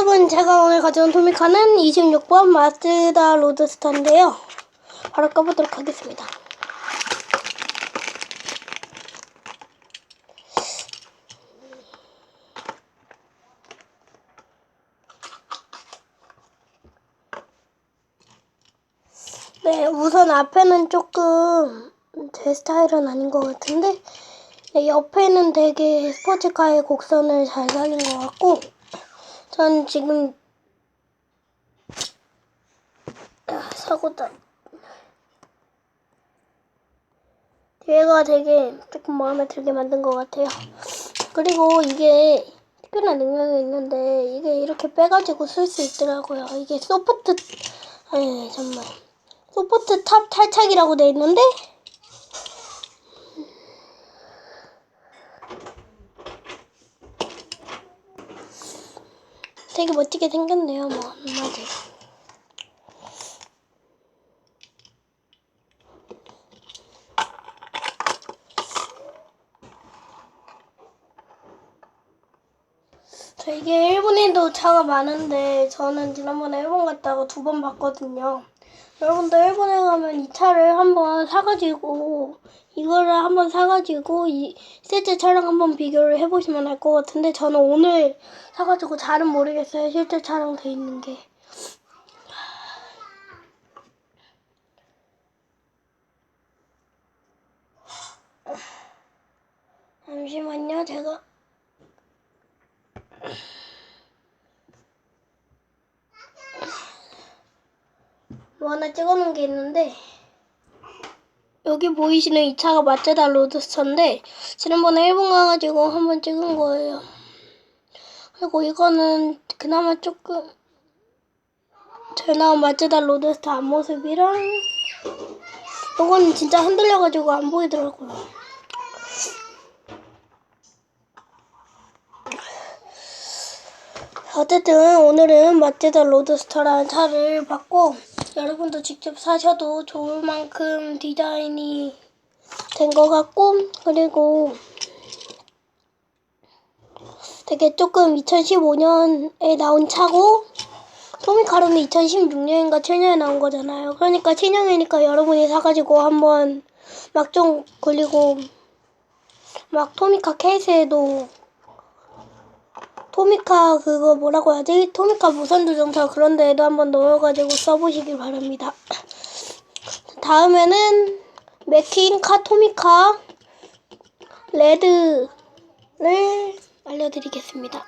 여러분 제가 오늘 가져온 토미카는 26번 마스다 로드스타인데요. 바로 까보도록 하겠습니다. 네, 우선 앞에는 조금 제 스타일은 아닌 것 같은데 네, 옆에는 되게 스포츠카의 곡선을 잘 살린 것 같고 전 지금 아, 사고다 뒤에가 되게 조금 마음에 들게 만든 것 같아요. 그리고 이게 특별한 능력이 있는데 이게 이렇게 빼가지고 쓸 수 있더라고요. 이게 소프트 아니 잠만 소프트 탑 탈착이라고 돼 있는데 되게 멋지게 생겼네요, 뭐 한마디로. 저 이게 일본에도 차가 많은데 저는 지난번에 일본 갔다가 두 번 봤거든요. 여러분도 일본에 가면 이 차를 한번 사가지고 이거를 한번 사가지고 이 실제 차랑 한번 비교를 해보시면 알 것 같은데 저는 오늘 사가지고 잘은 모르겠어요. 실제 차랑 돼 있는 게. 잠시만요, 제가. 뭐 하나 찍어놓은 게 있는데 여기 보이시는 이 차가 마츠다 로드스터인데 지난번에 일본 가가지고 한번 찍은 거예요. 그리고 이거는 그나마 조금 잘 나온 마츠다 로드스터 앞모습이랑 이거는 진짜 흔들려가지고 안 보이더라고요. 어쨌든 오늘은 마츠다 로드스터라는 차를 봤고 여러분도 직접 사셔도 좋을 만큼 디자인이 된 것 같고 그리고 되게 조금 2015년에 나온 차고 토미카로는 2016년인가 7년에 나온 거잖아요. 그러니까 7년이니까 여러분이 사가지고 한번 막좀 굴리고 막 토미카 케이스에도 토미카 그거 뭐라고 하지? 토미카 무선 조정차 그런 데에도 한번 넣어가지고 써보시길 바랍니다. 다음에는 맥퀸 카토미카 레드를 알려드리겠습니다.